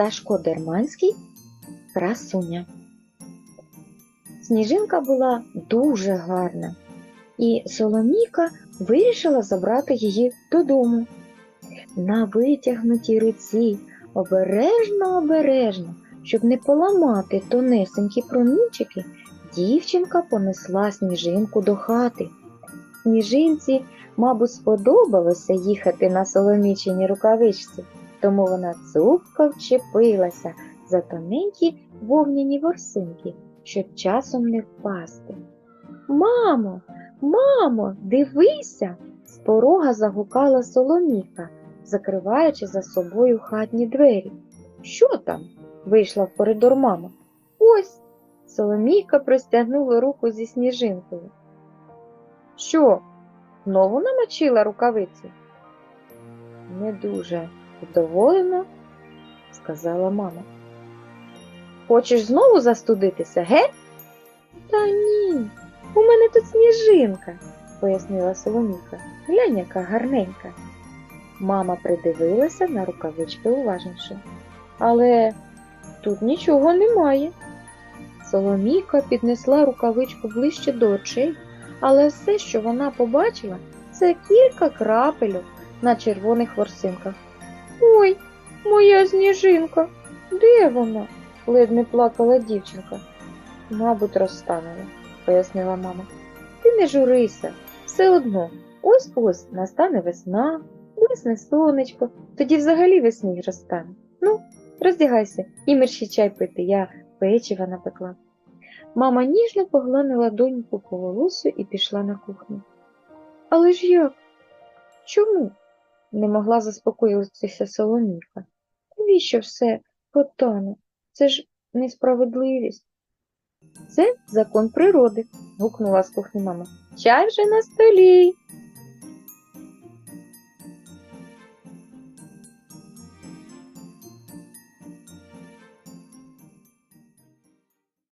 Сташко Дерманський красуня. Сніжинка була дуже гарна, і Соломійка вирішила забрати її додому. На витягнутій руці обережно обережно, щоб не поламати тонесенькі промінчики, дівчинка понесла сніжинку до хати. Сніжинці, мабуть, сподобалося їхати на соломіченій рукавичці, тому вона цупко вчепилася за тоненькі вовняні ворсинки, щоб часом не впасти. Мамо, мамо, дивися! з порога загукала Соломіка, закриваючи за собою хатні двері. Що там? вийшла в коридор мама. Ось. Соломійка простягнула руку зі сніжинкою. Що, знову намочила рукавицю? Не дуже вдоволена, сказала мама. Хочеш знову застудитися, ге? Та ні, у мене тут сніжинка, пояснила Соломіка. Глянь, яка гарненька. Мама придивилася на рукавички уважніше. Але тут нічого немає. Соломійка піднесла рукавичку ближче до очей, але все, що вона побачила, це кілька крапельок на червоних ворсинках. Ой, моя сніжинка, де вона? ледь не плакала дівчинка. Мабуть, розтанула, пояснила мама. Ти не журися, все одно, ось ось настане весна, весне сонечко, тоді взагалі весь сніг розтане. Ну, роздягайся і мерщій чай пити, я печива напекла. Мама ніжно поглянила доньку по волосю і пішла на кухню. Але ж як? Чому? Не могла заспокоїтися Соломіка. Навіщо все потане? Це ж несправедливість. Це закон природи, гукнула з кухні мама. Чай вже на столі.